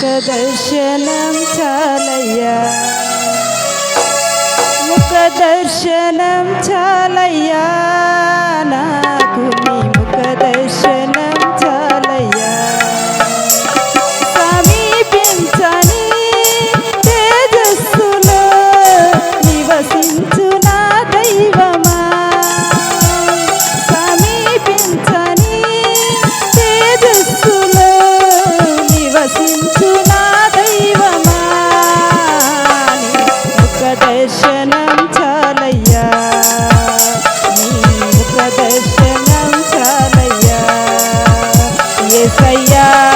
ఒక దర్శనం చాలయ్యా. ఒక దర్శనం చాలయ్యా. সাইয়া।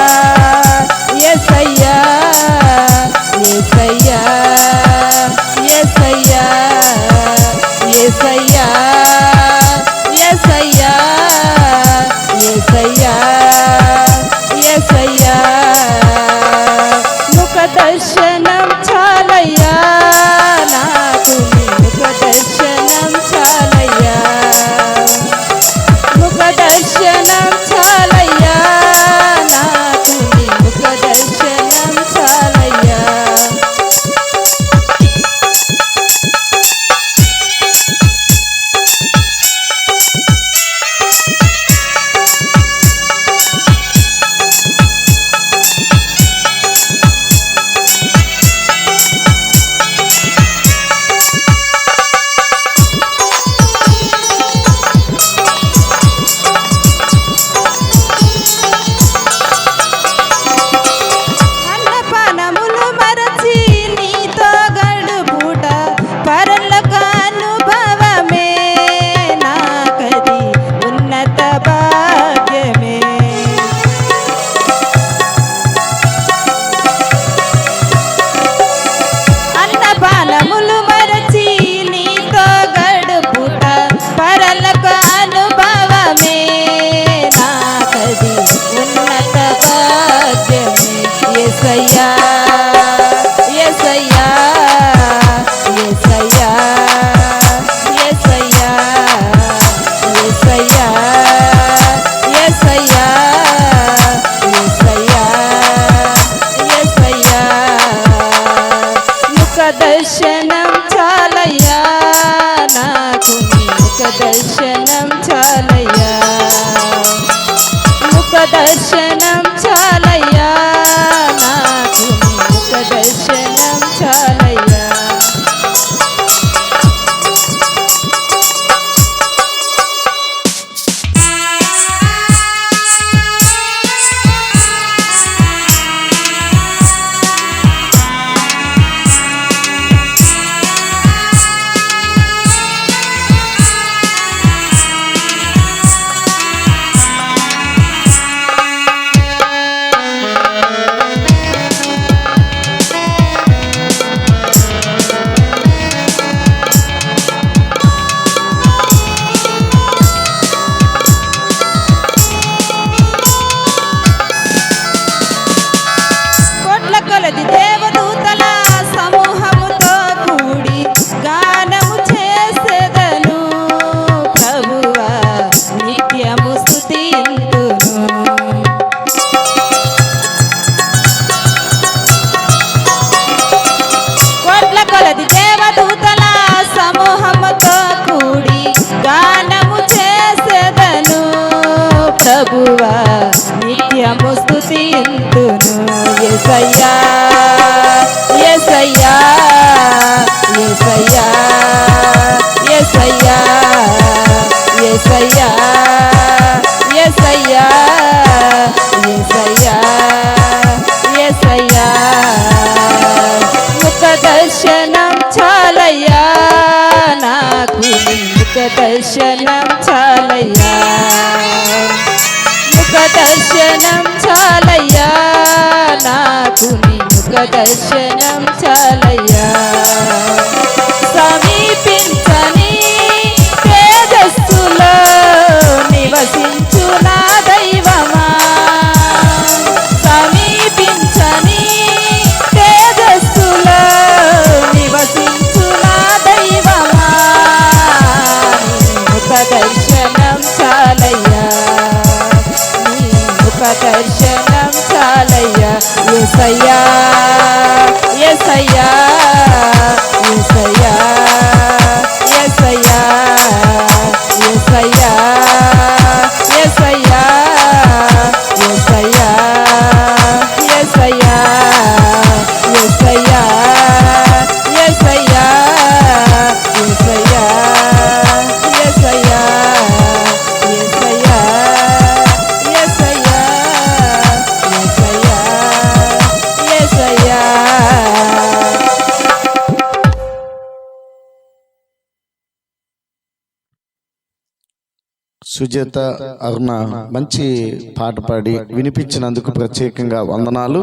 दर्शन ఎసయ్యా ఎసయ్యా ఎసయ్యా ఎసయ్యా ఎసయ్యా ఎసయ్యా ఎసయ్యా ఎసయ్యా ముఖ దర్శనం చాలయ్యా నాకు ముఖ దర్శనం చాలయ్యా. 歌的线 సుజాత అరుణ మంచి పాట పాడి వినిపించినందుకు ప్రత్యేకంగా వందనాలు.